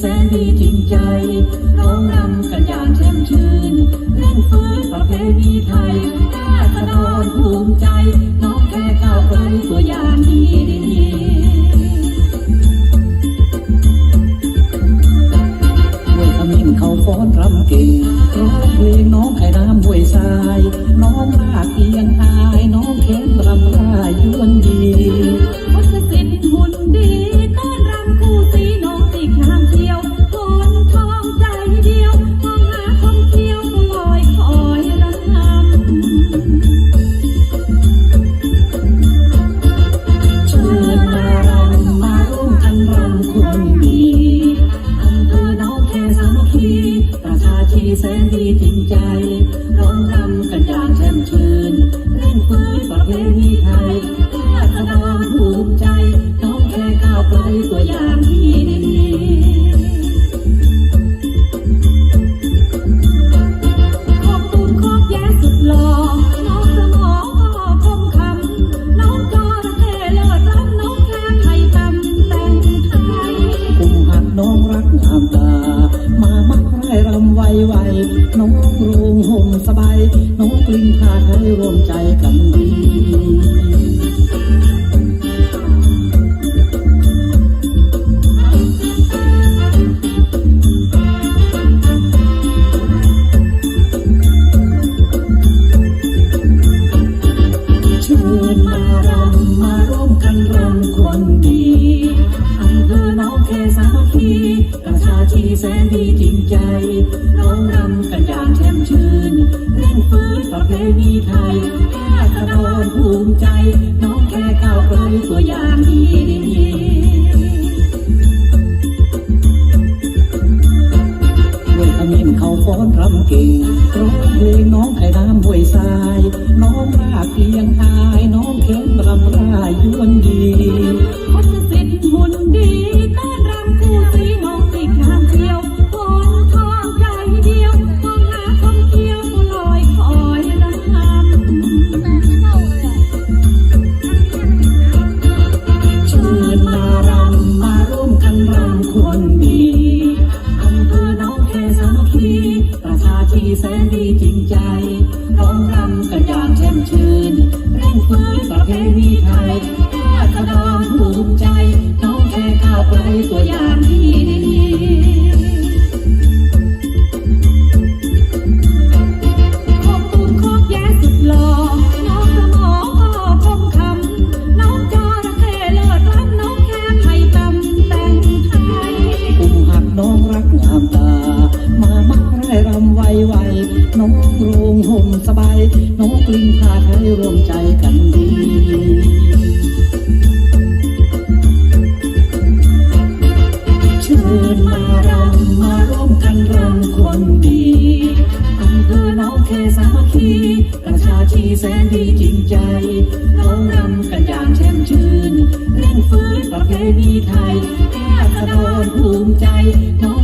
แสนดีจริงใจร้องรำกันอย่างแช่มชื่นเล่นฟื้นประเพณีไทย แสนดีจริงใจ ร้องรำกันอย่างแช่มชื่นเล่นฟื้นประเพณีไทยราษฎรภูมิใจ น้องแค่ก้าวไกลตัวอย่า ไวไวน้องรูงห่มสบายน้องกลิ้งผ้าไทยรวมใจกันดีเชิญมารำมาร่วมกันรำคนดี แสนดีจริงใจ น้องนำกันอย่างแช่มชื่นเร่งฟื้นประเพณีไทยราษฎรภูมิใจ น้องแค่ก้าวไกลตัวอย่างที่ดีห้วยขมิ้นเขาฟ้อนรำเก่งร้องเพลงน้อง ไวไวน้องรูงห่มสบายน้องกลิ้งผ้าไทยรวมใจกันดีเชิญมารำมาร่วมกันรำคนดีอำเภอน้องแค่สามัคคีประชาชีแสนดีจริงใจร้องรำกันอย่างแช่มชื่นเร่งฟื้นประเพณีไทยราษฎรภูมิใจน้อง